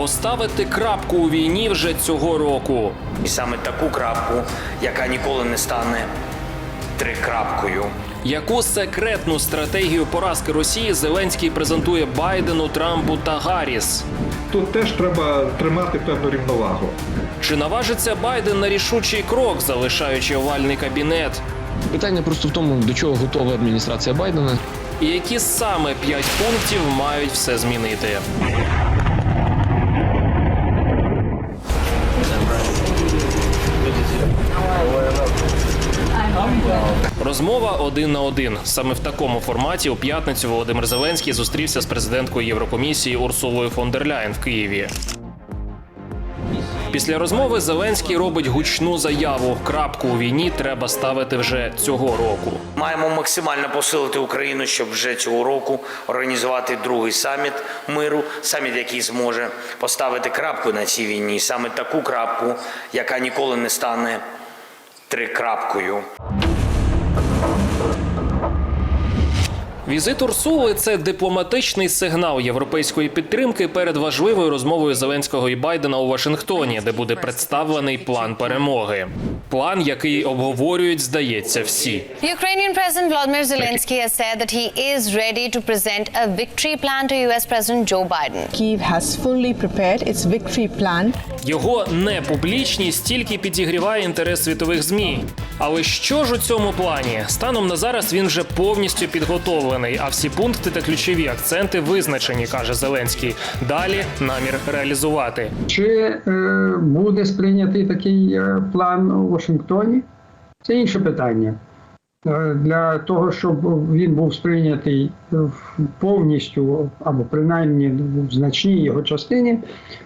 поставити крапку у війні вже цього року. І саме таку крапку, яка ніколи не стане трикрапкою. Яку секретну стратегію поразки Росії Зеленський презентує Байдену, Трампу та Гарріс? Тут теж треба тримати певну рівновагу. Чи наважиться Байден на рішучий крок, залишаючи овальний кабінет? Питання просто в тому, до чого готова адміністрація Байдена. І які саме п'ять пунктів мають все змінити? Розмова один на один. Саме в такому форматі у п'ятницю Володимир Зеленський зустрівся з президенткою Єврокомісії Урсулою фон дер Ляєн в Києві. Після розмови Зеленський робить гучну заяву. Крапку у війні треба ставити вже цього року. Маємо максимально посилити Україну, щоб вже цього року організувати другий саміт миру, саміт, який зможе поставити крапку на цій війні, саме таку крапку, яка ніколи не стане трикрапкою. Візит Урсули це дипломатичний сигнал європейської підтримки перед важливою розмовою Зеленського і Байдена у Вашингтоні, де буде представлений план перемоги. План, який обговорюють, здається, всі. Ukrainian President Volodymyr Zelensky has said that he is ready to present a victory plan to US President Joe Biden. Kyiv has fully prepared its victory plan. Його непублічність тільки підігріває інтерес світових змі. Але що ж у цьому плані? Станом на зараз він вже повністю підготовлений, а всі пункти та ключові акценти визначені, каже Зеленський. Далі намір реалізувати. Чи е, буде сприйнятий такий е, план у Вашингтоні? Це інше питання. Е, Для того, щоб він був сприйнятий е, повністю або принаймні в значній його частині,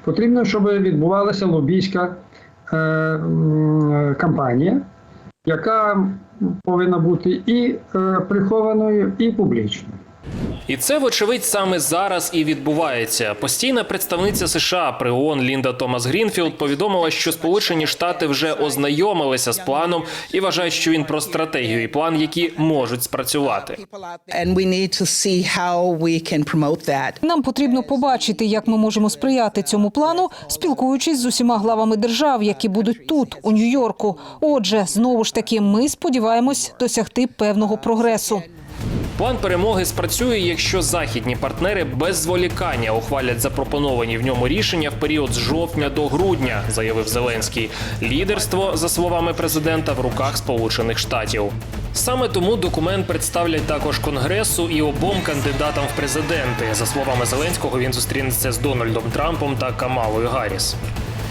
потрібно, щоб відбувалася лобійська е, кампанія, яка повинна бути і е, прихованою, і публічною. І це, вочевидь, саме зараз і відбувається. Постійна представниця США при ООН Лінда Томас Грінфілд повідомила, що Сполучені Штати вже ознайомилися з планом і вважають, що він про стратегію і план, які можуть спрацювати. Нам потрібно побачити, як ми можемо сприяти цьому плану, спілкуючись з усіма главами держав, які будуть тут, у Нью-Йорку. Отже, знову ж таки, ми сподіваємось досягти певного прогресу. План перемоги спрацює, якщо західні партнери без зволікання ухвалять запропоновані в ньому рішення в період з жовтня до грудня, заявив Зеленський. Лідерство, за словами президента, в руках Сполучених Штатів. Саме тому документ представлять також конгресу і обом кандидатам в президенти. За словами Зеленського, він зустрінеться з Дональдом Трампом та Камалою Гарріс.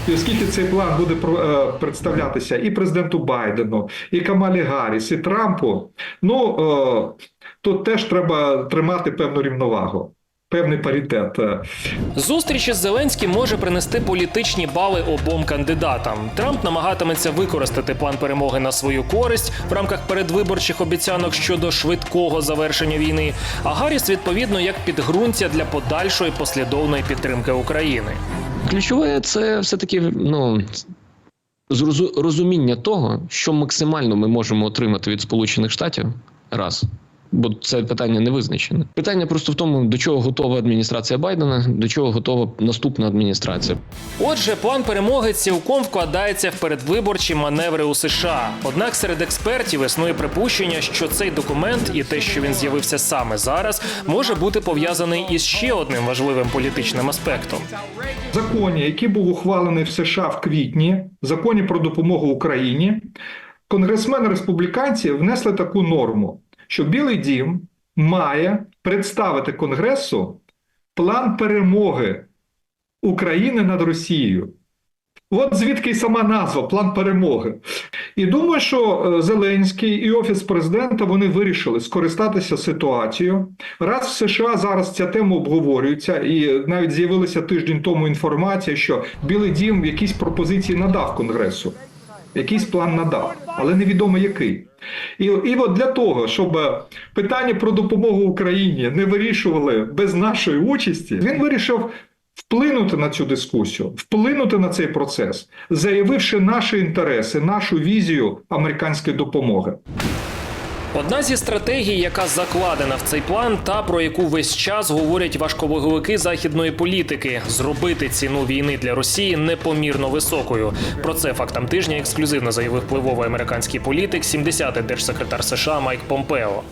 І оскільки цей план буде е, представлятися і президенту Байдену, і Камалі Гарріс, і Трампу, ну е, тут теж треба тримати певну рівновагу, певний паритет. Е, Зустріч із Зеленським може принести політичні бали обом кандидатам. Трамп намагатиметься використати план перемоги на свою користь в рамках передвиборчих обіцянок щодо швидкого завершення війни. А Гарріс відповідно як підґрунтя для подальшої послідовної підтримки України. Ключове це все-таки ну, розуміння того, що максимально ми можемо отримати від Сполучених Штатів раз. Бо це питання не визначене. Питання просто в тому, до чого готова адміністрація Байдена, до чого готова наступна адміністрація. Отже, план перемоги цілком вкладається в передвиборчі маневри у США. Однак серед експертів існує припущення, що цей документ і те, що він з'явився саме зараз, може бути пов'язаний із ще одним важливим політичним аспектом. Законі, який був ухвалений в США в квітні, в законі про допомогу Україні, конгресмени республіканці внесли таку норму, що Білий Дім має представити Конгресу план перемоги України над Росією. От звідки й сама назва план перемоги. І думаю, що е, Зеленський і Офіс президента вони вирішили скористатися ситуацією. Раз в США зараз ця тема обговорюється, і навіть з'явилася тиждень тому інформація, що Білий Дім якісь пропозиції надав Конгресу, якийсь план надав, але невідомо який. І, і от для того, щоб е, питання про допомогу Україні не вирішували без нашої участі, він вирішив вплинути на цю дискусію, вплинути на цей процес, заявивши наші інтереси, нашу візію американської допомоги. Одна зі стратегій, яка закладена в цей план, та про яку весь час говорять важковаговики західної політики, зробити ціну війни для Росії непомірно високою. Про це фактам тижня ексклюзивно заявив впливовий американський політик, 70-й держсекретар США Майк Помпео.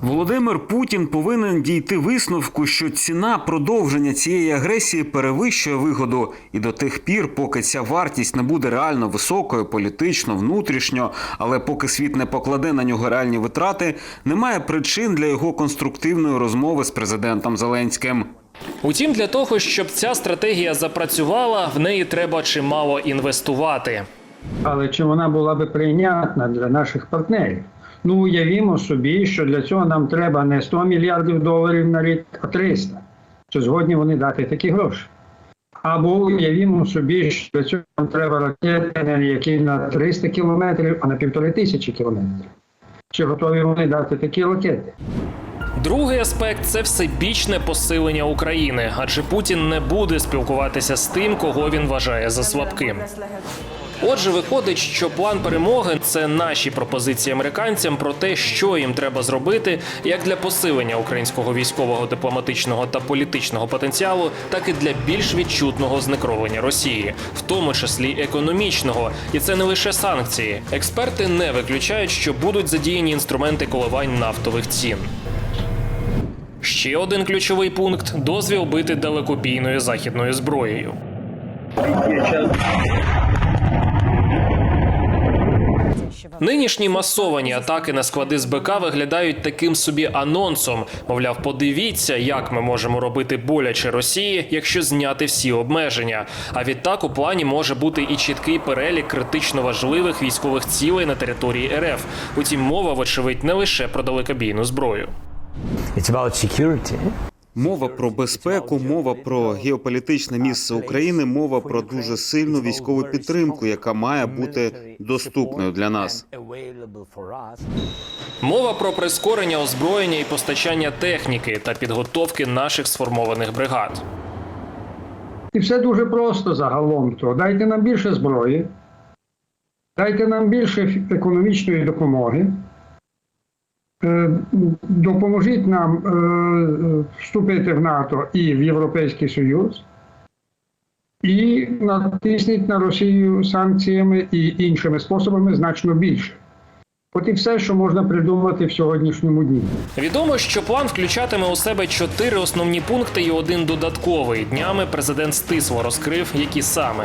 Володимир Путін повинен дійти висновку, що ціна продовження цієї агресії перевищує вигоду, і до тих пір, поки ця вартість не буде реально високою, політично, внутрішньо, але поки світ не покладе на нього реальні витрати, немає причин для його конструктивної розмови з президентом Зеленським. Утім, для того, щоб ця стратегія запрацювала, в неї треба чимало інвестувати. Але чи вона була би прийнятна для наших партнерів? Ну, уявімо собі, що для цього нам треба не 100 мільярдів доларів на рік, а 300. Чи згодні вони дати такі гроші? Або уявімо собі, що для цього треба ракети, які на 300 кілометрів, а на півтори тисячі кілометрів. Чи готові вони дати такі ракети? Другий аспект це всебічне посилення України, адже Путін не буде спілкуватися з тим, кого він вважає за слабким. Отже, виходить, що план перемоги це наші пропозиції американцям про те, що їм треба зробити як для посилення українського військового, дипломатичного та політичного потенціалу, так і для більш відчутного зникровлення Росії, в тому числі економічного. І це не лише санкції. Експерти не виключають, що будуть задіяні інструменти коливань нафтових цін. Ще один ключовий пункт дозвіл бити далекобійною західною зброєю. Нинішні масовані атаки на склади з БК виглядають таким собі анонсом. Мовляв, подивіться, як ми можемо робити боляче Росії, якщо зняти всі обмеження. А відтак у плані може бути і чіткий перелік критично важливих військових цілей на території РФ. Утім, мова, вочевидь, не лише про далекобійну зброю. It's about security. Мова про безпеку, мова про геополітичне місце України, мова про дуже сильну військову підтримку, яка має бути доступною для нас. Мова про прискорення озброєння і постачання техніки та підготовки наших сформованих бригад. І все дуже просто загалом. То дайте нам більше зброї, дайте нам більше економічної допомоги. Е, Допоможіть нам е, вступити в НАТО і в Європейський Союз, і натисніть на Росію санкціями і іншими способами значно більше. От і все, що можна придумати в сьогоднішньому дні. Відомо, що план включатиме у себе чотири основні пункти і один додатковий. Днями президент стисло розкрив, які саме.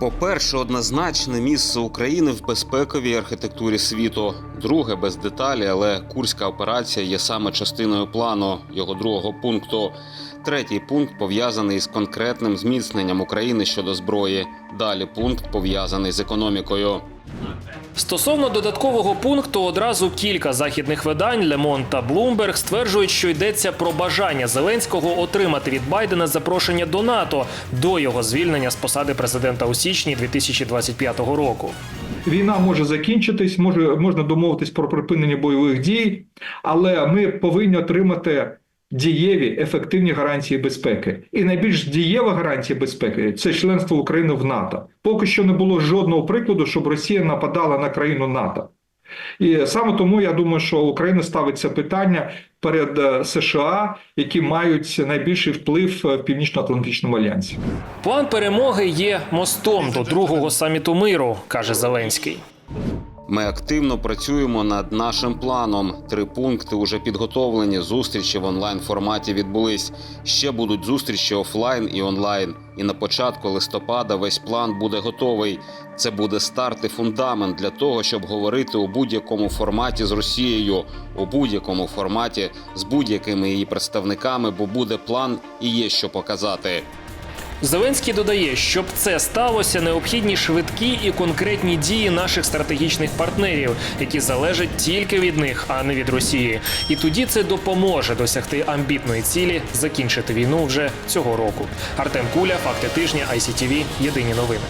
По-перше, однозначне місце України в безпековій архітектурі світу. Друге, без деталі, але курська операція є саме частиною плану його другого пункту. Третій пункт пов'язаний з конкретним зміцненням України щодо зброї. Далі пункт пов'язаний з економікою. Стосовно додаткового пункту, одразу кілька західних видань Monde та Bloomberg стверджують, що йдеться про бажання Зеленського отримати від Байдена запрошення до НАТО до його звільнення з посади президента у січні 2025 року. Війна може закінчитись, може можна домовитись про припинення бойових дій, але ми повинні отримати дієві ефективні гарантії безпеки. І найбільш дієва гарантія безпеки це членство України в НАТО. Поки що не було жодного прикладу, щоб Росія нападала на країну НАТО. І саме тому я думаю, що Україна ставить це питання перед е, США, які мають найбільший вплив е, в Північно-Атлантичному альянсі. План перемоги є мостом до другого саміту миру, каже Зеленський. Ми активно працюємо над нашим планом. Три пункти вже підготовлені. Зустрічі в онлайн форматі відбулись. Ще будуть зустрічі офлайн і онлайн. І на початку листопада весь план буде готовий. Це буде старт і фундамент для того, щоб говорити у будь-якому форматі з Росією, у будь-якому форматі з будь-якими її представниками, бо буде план і є що показати. Зеленський додає, щоб це сталося, необхідні швидкі і конкретні дії наших стратегічних партнерів, які залежать тільки від них, а не від Росії. І тоді це допоможе досягти амбітної цілі закінчити війну вже цього року. Артем Куля, факти тижня, ICTV, Єдині новини.